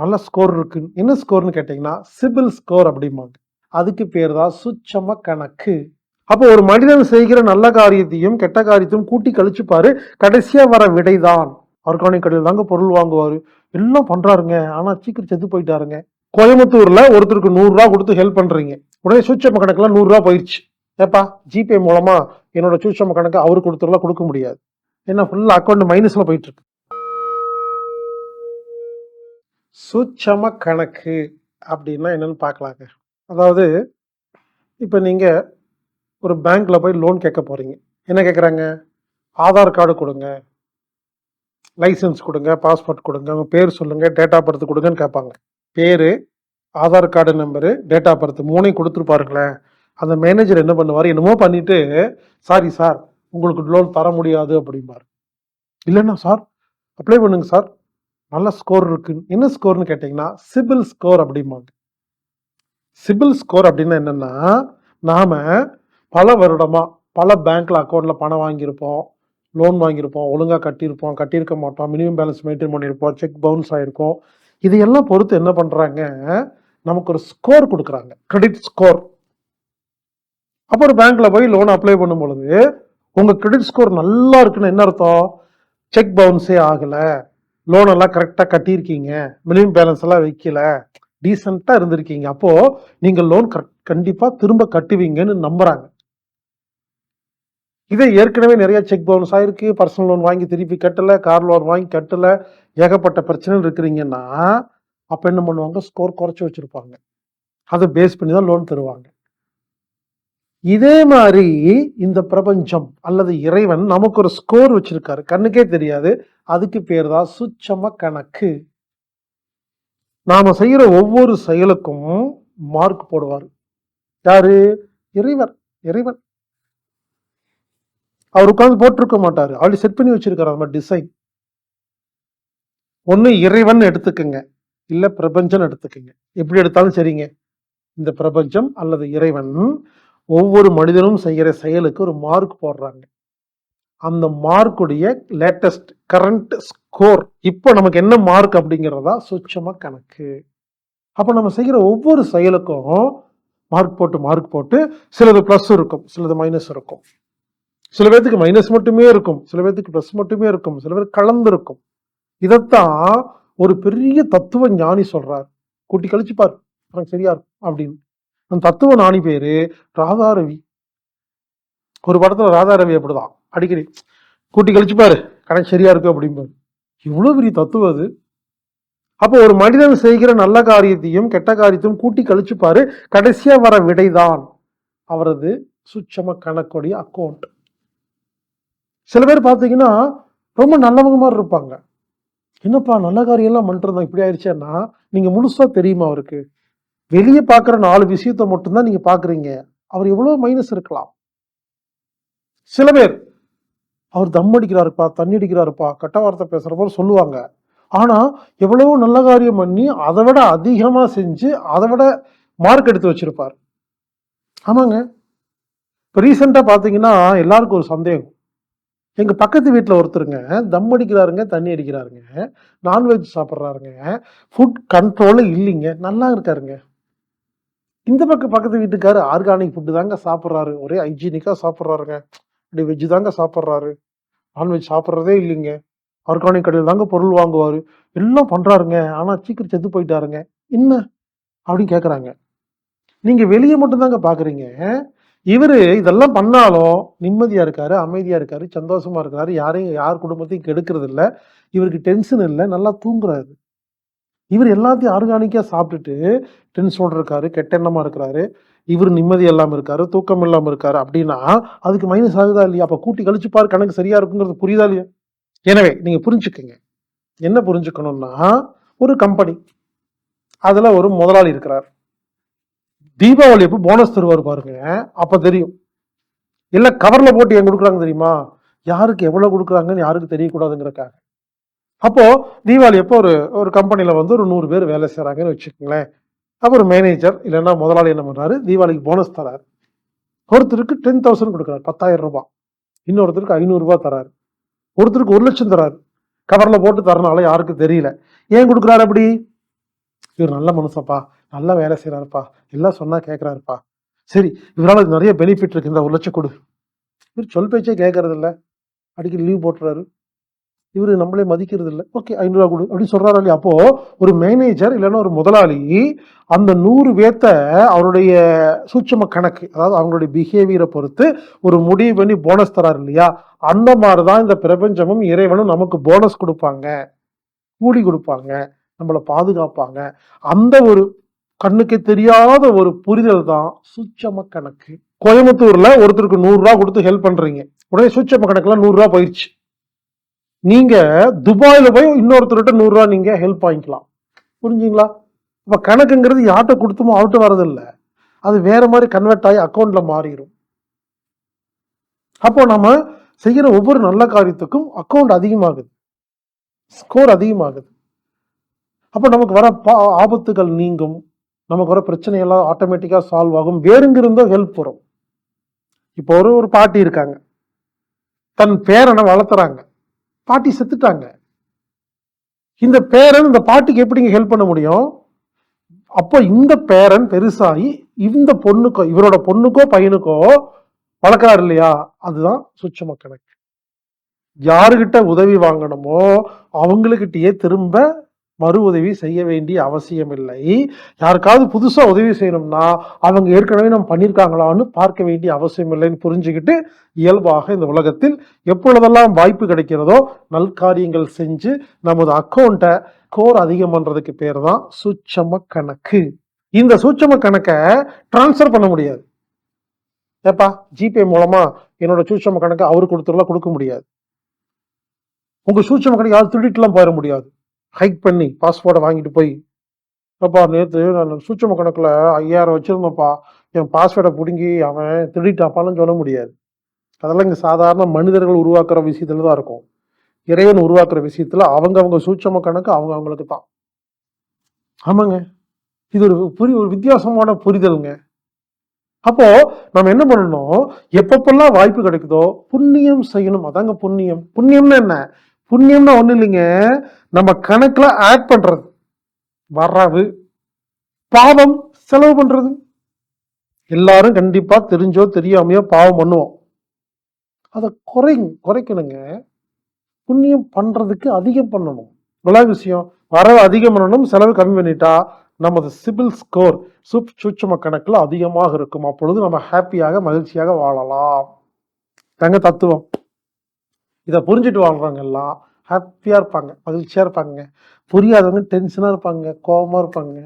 நல்ல ஸ்கோர் இருக்கு. என்ன ஸ்கோர்னு கேட்டிங்கன்னா சிபில் ஸ்கோர் அப்படிம்பாங்க. அதுக்கு பேர் தான் சுச்சம கணக்கு. அப்போ ஒரு மனிதன் செய்கிற நல்ல காரியத்தையும் கெட்ட காரியத்தையும் கூட்டி கழிச்சுப்பாரு கடைசியா வர விடைதான் ஆர்கானிக் கடையில் தாங்க பொருள் வாங்குவாரு. எல்லாம் பண்றாருங்க. ஆனா சீக்கிரம் செத்து போயிட்டாருங்க. கோயம்புத்தூர்ல ஒருத்தருக்கு நூறுரூவா கொடுத்து ஹெல்ப் பண்றீங்க. உடனே சூட்சம கணக்குல நூறுரூவா போயிடுச்சு ஏப்பா ஜிபே மூலமா என்னோட சூட்சம கணக்கு அவருக்கு கொடுத்துருலாம் கொடுக்க முடியாது. ஏன்னா ஃபுல்லா அக்கௌண்ட் மைனஸ்ல போயிட்டு இருக்கு. சூட்சம கணக்கு அப்படின்னா என்னென்னு பார்க்கலாங்க அதாவது இப்போ நீங்கள் ஒரு பேங்க்கில் போய் லோன் கேட்க போகிறீங்க என்ன கேட்குறாங்க? ஆதார் கார்டு கொடுங்க. லைசன்ஸ் கொடுங்க பாஸ்போர்ட் கொடுங்க அவங்க பேர் சொல்லுங்கள் டேட் ஆஃப் பர்த் கொடுங்கன்னு கேட்பாங்க. பேர் Aadhaar card number date of birth மூணையும் கொடுத்துருப்பாருங்களேன். அந்த மேனேஜர் என்ன பண்ணுவார்? என்னமோ பண்ணிவிட்டு சாரி சார் உங்களுக்கு லோன் தர முடியாது அப்படிம்பார். இல்லைன்னா சார் அப்ளை பண்ணுங்க சார். நல்ல ஸ்கோர் இருக்கு. என்ன ஸ்கோர்னு கேட்டிங்கன்னா சிபில் ஸ்கோர் அப்படிம்பாங்க. சிபில் ஸ்கோர் அப்படின்னா என்னன்னா நாம பல வருடமா பல பேங்க்ல அக்கௌண்ட்ல பணம் வாங்கியிருப்போம் லோன் வாங்கியிருப்போம் ஒழுங்காக கட்டியிருப்போம் கட்டியிருக்க மாட்டோம் மினிமம் பேலன்ஸ் மெயின்டைன் பண்ணியிருப்போம் செக் பவுன்ஸ் ஆயிருக்கும். இதையெல்லாம் பொறுத்து என்ன பண்றாங்க? நமக்கு ஒரு ஸ்கோர் கொடுக்குறாங்க. கிரெடிட் ஸ்கோர் அப்போ ஒரு பேங்க்ல போய் லோன் அப்ளை பண்ணும் பொழுது உங்க கிரெடிட் ஸ்கோர் நல்லா இருக்குன்னு என்ன அர்த்தம்? செக் பவுன்ஸே ஆகலை. லோன் எல்லாம் கரெக்டாக கட்டியிருக்கீங்க. மினிமம் பேலன்ஸ் எல்லாம் வைக்கல. டீசெண்டாக இருந்திருக்கீங்க. அப்போ நீங்கள் லோன் கண்டிப்பாக திரும்ப கட்டுவீங்கன்னு நம்புறாங்க. இதே ஏற்கனவே நிறைய செக் பவுன்ஸ் ஆயிருக்கு பர்சனல் லோன் வாங்கி திருப்பி கட்டல கார் லோன் வாங்கி கட்டல. ஏகப்பட்ட பிரச்சனை இருக்கிறீங்கன்னா அப்போ என்ன பண்ணுவாங்க? ஸ்கோர் குறைச்சி வச்சிருப்பாங்க. அதை பேஸ் பண்ணி தான் லோன் தருவாங்க. இதே மாதிரி இந்த பிரபஞ்சம் அல்லது இறைவன் நமக்கு ஒரு ஸ்கோர் வச்சிருக்காரு. கண்ணுக்கே தெரியாது. அதுக்கு பேர் தான் சுச்சம கணக்கு. நாம செய்யற ஒவ்வொரு செயலுக்கும் மார்க் போடுவார். யாரு? இறைவர் இறைவன். அவர் உட்கார்ந்து போட்டிருக்க மாட்டாரு. ஆல்ரெடி செட் பண்ணி வச்சிருக்காரு நம்ம டிசைன் ஒன்று இறைவன் எடுத்துக்கோங்க. இல்ல பிரபஞ்சம் எடுத்துக்கோங்க. எப்படி எடுத்தாலும் சரிங்க. இந்த பிரபஞ்சம் அல்லது இறைவன் ஒவ்வொரு மனிதனும் செய்கிற செயலுக்கு ஒரு மார்க் போடுறாங்க. அந்த மார்க்குடைய லேட்டஸ்ட் கரண்ட் ஸ்கோர் இப்போ நமக்கு என்ன மார்க் அப்படிங்கிறதா சுச்சமாக கணக்கு. அப்போ நம்ம செய்கிற ஒவ்வொரு செயலுக்கும் மார்க் போட்டு மார்க் போட்டு சிலது ப்ளஸ் இருக்கும் சிலது மைனஸ் இருக்கும். சில பேர்த்துக்கு மைனஸ் மட்டுமே இருக்கும் சில பேர்த்துக்கு ப்ளஸ் மட்டுமே இருக்கும் சில பேர் கலந்து இருக்கும் இதைத்தான் ஒரு பெரிய தத்துவ ஞானி சொல்றார். கூட்டி கழிச்சு பாரு உனக்கு சரியா இருக்கும் அப்படின்னு. அந்த தத்துவ ஞானி பேரு ராதாரவி. ஒரு படத்துல ராதாரவி அப்படிதான். அடிக்கடி. கூட்டி கழிச்சு பாரு கணக்கு சரியா இருக்கு அப்படிம்பாரு. இவ்வளவு பெரிய தத்துவம் அது. அப்போ ஒரு மனிதன் செய்கிற நல்ல காரியத்தையும் கெட்ட காரியத்தையும் கூட்டி கழிச்சுப்பாரு கடைசியா வர விடைதான். அவரது சுட்சம கணக்குடைய அக்கௌண்ட் சில பேர் பார்த்தீங்கன்னா ரொம்ப நல்லவங்க மாதிரி இருப்பாங்க. என்னப்பா நல்ல காரியம் எல்லாம் பண்ணிட்டு இப்படி ஆயிடுச்சேன்னா நீங்க முழுசா தெரியுமா அவருக்கு? வெளியே பார்க்குற நாலு விஷயத்த மட்டும்தான் நீங்க பாக்குறீங்க. அவர் எவ்வளவு மைனஸ் இருக்கலாம். சில பேர் அவர் தம் அடிக்கிறாருப்பா தண்ணி அடிக்கிறாருப்பா கட்ட வார்த்தை பேசுறப்போ சொல்லுவாங்க. ஆனால் எவ்வளவோ நல்ல காரியம் பண்ணி அதை விட அதிகமாக செஞ்சு அதை விட மார்க் எடுத்து வச்சிருப்பார். ஆமாங்க. இப்போ ரீசெண்டாக பார்த்தீங்கன்னா எல்லாருக்கும் ஒரு சந்தேகம். எங்கள் பக்கத்து வீட்டில் ஒருத்தருங்க தம் அடிக்கிறாருங்க தண்ணி அடிக்கிறாருங்க நான்வெஜ் சாப்பிட்றாருங்க ஃபுட் கண்ட்ரோலும் இல்லைங்க நல்லா இருக்காருங்க. இந்த பக்கம் பக்கத்து வீட்டுக்காரு ஆர்கானிக் ஃபுட்டு தாங்க சாப்பிட்றாரு ஒரே ஹைஜீனிக்காக சாப்பிட்றாருங்க. இப்படி வெஜ்ஜு தாங்க சாப்பிட்றாரு. நான்வெஜ் சாப்பிட்றதே இல்லைங்க. ஆர்கானிக் கடையில் தாங்க பொருள் வாங்குவார். எல்லாம் பண்ணுறாருங்க ஆனால் சீக்கிரம் செத்து போயிட்டாருங்க. என்ன? அப்படின்னு கேட்குறாங்க நீங்கள் வெளியே மட்டும்தாங்க பார்க்குறீங்க இவர் இதெல்லாம் பண்ணாலும் நிம்மதியாக இருக்காரு அமைதியாக இருக்காரு சந்தோஷமாக இருக்காரு. யாரையும் யார் குடும்பத்தையும் கெடுக்கிறது இல்லை இவருக்கு டென்ஷன் இல்லை. நல்லா தூங்குறாரு. இவர் எல்லாத்தையும் ஆர்கானிக்காக சாப்பிட்டுட்டு டென்ஷனோட இருக்காரு கெட்ட எண்ணமாக இருக்கிறாரு. இவர் நிம்மதி இல்லாமல் இருக்காரு தூக்கம் இல்லாமல் இருக்காரு. அப்படின்னா அதுக்கு மைனஸ் ஆகுதா இல்லையா? அப்போ கூட்டி கழிச்சு பாரு கணக்கு சரியா இருக்குங்கிறது புரியுதா இல்லையா? எனவே நீங்க புரிஞ்சுக்கங்க. என்ன புரிஞ்சுக்கணும்னா ஒரு கம்பெனி அதுல ஒரு முதலாளி இருக்கிறார். தீபாவளி எப்போ போனஸ் தருவார் பாருங்க அப்ப தெரியும். இல்ல கவர்ல போட்டு ஏன் கொடுக்குறாங்க தெரியுமா? யாருக்கு எவ்வளவு கொடுக்குறாங்கன்னு யாருக்கு தெரியக்கூடாதுங்கிறக்காக அப்போ தீபாவளி அப்போ ஒரு ஒரு கம்பெனியில் வந்து ஒரு நூறு பேர் வேலை செய்கிறாங்கன்னு வச்சுக்கோங்களேன். அப்போ ஒரு மேனேஜர் இல்லைன்னா முதலாளி என்ன பண்ணுறாரு தீபாவளிக்கு போனஸ் தராரு. ஒருத்தருக்கு டென் தௌசண்ட் கொடுக்குறாரு பத்தாயிரம் ரூபாய். இன்னொருத்தருக்கு ஐநூறுரூவா தராரு. ஒருத்தருக்கு ஒரு லட்சம் தராரு. கவரில் போட்டு தரனால யாருக்கும் தெரியல. ஏன் கொடுக்குறாரு அப்படி? இவர் நல்ல மனுஷப்பா நல்லா வேலை செய்கிறாருப்பா எல்லாம் சொன்னால் கேட்குறாருப்பா சரி இவரால் நிறைய பெனிஃபிட் இருக்கு இந்த ஒரு லட்சம் கொடு. இவர் சொல் பேச்சே கேட்கறது அடிக்கடி லீவ் போட்டுறாரு. இவரு நம்மளே மதிக்கிறது இல்லை ஓகே ஐநூறுரூவா கொடு. அப்படின்னு சொல்கிறாரு இல்லையா? அப்போ ஒரு மேனேஜர் இல்லைன்னா ஒரு முதலாளி அந்த நூறு பேத்த அவருடைய சூட்சம கணக்கு அதாவது அவங்களுடைய பிஹேவியரை பொறுத்து ஒரு முடிவு பண்ணி போனஸ் தராரு இல்லையா? அந்த மாதிரி தான் இந்த பிரபஞ்சமும் இறைவனும் நமக்கு போனஸ் கொடுப்பாங்க. கூலி கொடுப்பாங்க. நம்மளை பாதுகாப்பாங்க. அந்த ஒரு கண்ணுக்கு தெரியாத ஒரு புரிதல் தான் சுச்சம கணக்கு. கோயம்புத்தூர்ல ஒருத்தருக்கு நூறுரூவா கொடுத்து ஹெல்ப் பண்றீங்க. உடனே சுச்சம கணக்குல நூறுரூவா போயிடுச்சு நீங்க துபாயில போய் இன்னொருத்தர்கிட்ட நூறுரூவா நீங்க ஹெல்ப் வாங்கிக்கலாம். புரிஞ்சுங்களா? இப்ப கணக்குங்கிறது யார்கிட்ட கொடுத்தமோ அவர்கிட்ட வரதில்ல அது வேற மாதிரி கன்வெர்ட் ஆகி அக்கௌண்ட்ல மாறிடும் அப்போ நம்ம செய்கிற ஒவ்வொரு நல்ல காரியத்துக்கும் அக்கௌண்ட் அதிகமாகுது. ஸ்கோர் அதிகமாகுது. அப்போ நமக்கு வர பா ஆபத்துகள் நீங்கும். நமக்கு வர பிரச்சனையெல்லாம் ஆட்டோமேட்டிக்காக சால்வ் ஆகும். வேறுங்கிருந்தோ ஹெல்ப் வரும். இப்போ ஒரு ஒரு பாட்டி இருக்காங்க. தன் பேரனை வளர்த்துறாங்க. பாட்டி செத்துட்டாங்க. இந்த பேரன் இந்த பாட்டிக்கு எப்படிங்க ஹெல்ப் பண்ண முடியும்? அப்போ இந்த பேரன் பெருசாகி இந்த பொண்ணுக்கோ இவரோட பொண்ணுக்கோ பையனுக்கோ வளர்க்குறாரு இல்லையா? அதுதான் சுட்சம கணக்கு. யாருகிட்ட உதவி வாங்கணுமோ அவங்களுக்கிட்டயே திரும்ப மறு உதவி செய்ய வேண்டிய அவசியம் இல்லை யாருக்காவது புதுசாக உதவி செய்யணும்னா அவங்க ஏற்கனவே நம்ம பண்ணியிருக்காங்களான்னு பார்க்க வேண்டிய அவசியம் இல்லைன்னு புரிஞ்சுக்கிட்டு இயல்பாக இந்த உலகத்தில் எப்பொழுதெல்லாம் வாய்ப்பு கிடைக்கிறதோ நல்காரியங்கள் செஞ்சு நமது அக்கௌண்ட்டை கோர் அதிகம் பண்ணுறதுக்கு பேர் தான் சூட்சம கணக்கு. இந்த சூட்சம கணக்கை டிரான்ஸ்ஃபர் பண்ண முடியாது. ஏப்பா ஜிபே மூலமா என்னோட சூட்சம கணக்கை அவர் கொடுத்துருலாம் கொடுக்க முடியாது. உங்க சூட்சம கணக்கு யாரும் திருடிட்டுலாம் போயிட முடியாது. ஹைக் பண்ணி பாஸ்போர்ட்டை வாங்கிட்டு போய் அப்பா நேற்று நான் சூட்சம கணக்கில் ஐயாயிரம் வச்சிருந்தேன்ப்பா. என் பாஸ்வேர்டை பிடுங்கி அவன் திருடிட்டாப்பான்னு சொல்ல முடியாது. அதெல்லாம் இங்கே சாதாரண மனிதர்கள் உருவாக்குற விஷயத்துல தான் இருக்கும். இறைவன் உருவாக்குற விஷயத்துல அவங்கவுங்க சூட்சம கணக்கு அவங்க அவங்களுக்கு தான். ஆமாங்க. இது ஒரு புரி ஒரு வித்தியாசமான புரிதலுங்க. அப்போ நம்ம என்ன பண்ணணும்? எப்பப்பெல்லாம் வாய்ப்பு கிடைக்குதோ புண்ணியம் செய்யணும். அதாங்க புண்ணியம். புண்ணியம்னா என்ன? புண்ணியம்னா ஒண்ணு இல்லைங்க. நம்ம கணக்குல ஆட் பண்றது. வரவு பாவம் செலவு பண்றது. எல்லாரும் கண்டிப்பா தெரிஞ்சோ தெரியாமையோ பாவம் பண்ணுவோம். அதை குறை குறைக்கணுங்க. புண்ணியம் பண்றதுக்கு அதிகம் பண்ணணும். இவ்வளவு விஷயம் வரவு அதிகம் பண்ணணும் செலவு கம்மி பண்ணிட்டா நமது சிபில் ஸ்கோர் சுப் சூட்சம கணக்குல அதிகமாக இருக்கும். அப்பொழுது நம்ம ஹாப்பியாக மகிழ்ச்சியாக வாழலாம். தங்க தத்துவம். இதை புரிஞ்சுட்டு வாழ்றவங்க எல்லாம் ஹாப்பியாக இருப்பாங்க மகிழ்ச்சியாக இருப்பாங்க. புரியாதவங்க டென்ஷனாக இருப்பாங்க கோபமாக இருப்பாங்க.